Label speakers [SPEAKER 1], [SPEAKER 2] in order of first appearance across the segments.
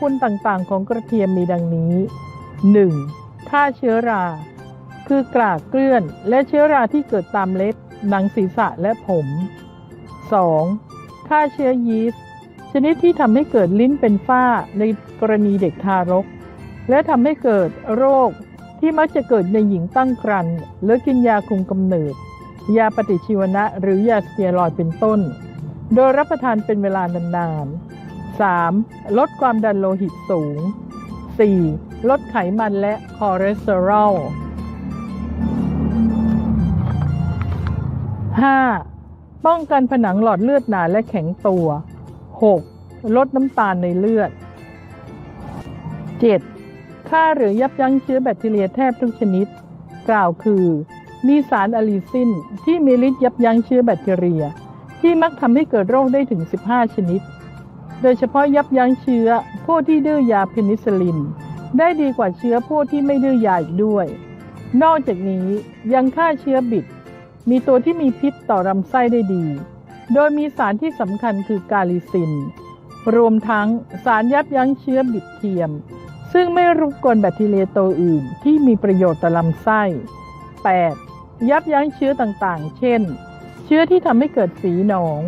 [SPEAKER 1] คุณต่างๆ ของกระเทียมมีดังนี้ 1. ฆ่าเชื้อรา คือกรากเกลื่อนและเชื้อราที่เกิดตามเล็บ หนังศีรษะและผม 2. ฆ่าเชื้อยีสต์ชนิดที่ทำให้เกิดลิ้นเป็นฝ้าในกรณีเด็กทารก และทำให้เกิดโรคที่มักจะเกิดในหญิงตั้งครรภ์หรือกินยาคุมกำเนิด ยาปฏิชีวนะหรือยาสเตียรอยเป็นต้น โดยรับประทานเป็นเวลานานๆ 3. ลดความดันโลหิตสูง 4. ลดไขมันและคอเลสเตอรอล 5. ป้องกันผนังหลอดเลือดหนาและแข็งตัว 6. ลดน้ำตาลในเลือด 7. ฆ่าหรือยับยั้งเชื้อแบคทีเรียแทบทุกชนิด กล่าวคือ มีสารอะลีซินที่มีฤทธิ์ยับยั้งเชื้อแบคทีเรีย ที่มักทำให้เกิดโรคได้ถึง 15 ชนิด โดยเฉพาะยับยั้งเชื้อพวกที่ดื้อยาเพนิซิลิน ได้ดีกว่าเชื้อพวกที่ไม่ดื้อยาอีกด้วย นอกจากนี้ยังฆ่าเชื้อบิด มีตัวที่มีพิษต่อลำไส้ได้ดี โดยมีสารที่สำคัญคือกาลิซิน รวมทั้งสารยับยั้งเชื้อบิดเทียม ซึ่งไม่รุกกวนแบคทีเรียตัวอื่นที่มีประโยชน์ต่อลำไส้ 8. ยับยั้งเชื้อต่างๆ เช่น เชื้อที่ทำให้เกิดฝีหนอง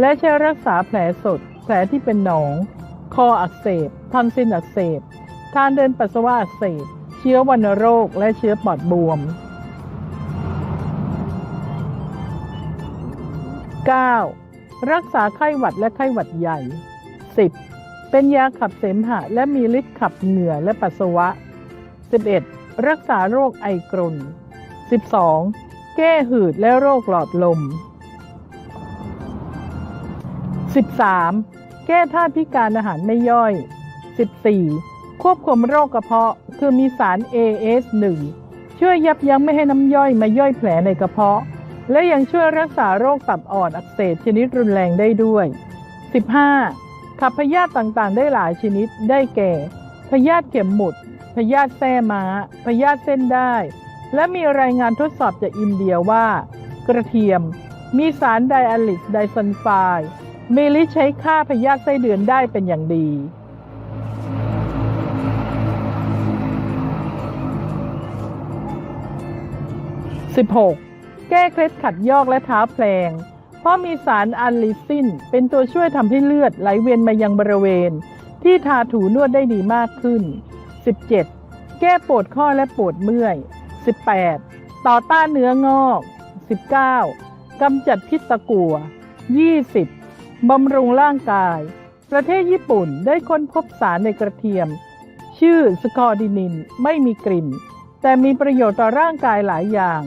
[SPEAKER 1] และใช้รักษาแผลสด แผลที่เป็นหนอง คออักเสบทอนซิลอักเสบทางเดินปัสสาวะอักเสบ เชื้อวัณโรค และเชื้อปอดบวม 9. รักษาไข้หวัดและไข้หวัดใหญ่ 10. เป็นยาขับเสมหะ และมีฤทธิ์ขับเหงื่อและปัสสาวะ 11. รักษาโรคไอกรน 12. แก้หืดและโรคหลอดลม 13. แก้ธาตุพิการอาหารไม่ย่อย 14. ควบคุมโรคกระเพาะ คือมีสาร AS1 ช่วยยับยั้งไม่ให้น้ำย่อยมาย่อยแผลในกระเพาะ และยังช่วยรักษาโรคตับอ่อนอักเสบชนิดรุนแรงได้ด้วย 15. ขับพยาธิต่างๆ ได้หลายชนิดได้แก่ พยาธิเข็มหมุด พยาธิแส้ม้า พยาธิเส้นได้ และมีรายงานทดสอบจากอินเดียว่า กระเทียม มีสารไดอะลิกไดซัลไฟด์ มีฤทธิ์ใช้ฆ่าพยาธิไส้เดือนได้เป็นอย่างดี 16. แก้เคล็ดขัดยอกและเท้าแพลง เพราะมีสารอัลลิซิน เป็นตัวช่วยทำให้เลือดไหลเวียนมายังบริเวณ ที่ทาถูนวดได้ดีมากขึ้น 17. แก้ปวดข้อและปวดเมื่อย 18. ต่อต้านเนื้องอก 19. กำจัดพิษตะกัว 20. บำรุงร่างกาย ประเทศญี่ปุ่นได้ค้นพบสารในกระเทียม ชื่อสกอร์ดินินไม่มีกลิ่น แต่มีประโยชน์ต่อร่างกายหลายอย่าง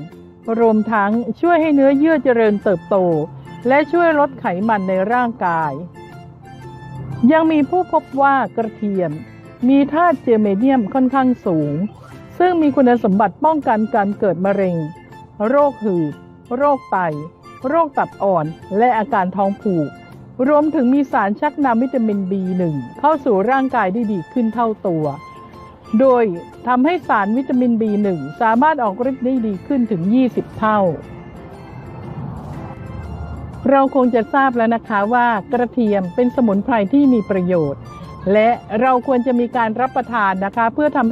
[SPEAKER 1] รวมทั้งช่วยให้เนื้อเยื่อเจริญเติบโต และช่วยลดไขมันในร่างกาย ยังมีผู้พบว่ากระเทียม มีธาตุเจอเมเนียมค่อนข้างสูง ซึ่งมีคุณสมบัติป้องกันการเกิดมะเร็ง โรคหืดโรคไต โรคตับอ่อน และอาการท้องผูก รวมถึงมีสารชักนำวิตามิน B1 เข้าสู่ร่างกายได้ดีขึ้นเท่าตัว โดยทำให้สารวิตามิน B1 สามารถออกฤทธิ์ได้ดีขึ้นถึง 20 เท่า เราคงจะทราบแล้วนะคะว่ากระเทียมเป็นสมุนไพรที่มีประโยชน์ และเราควรจะมีการรับประทานนะคะ เพื่อทำ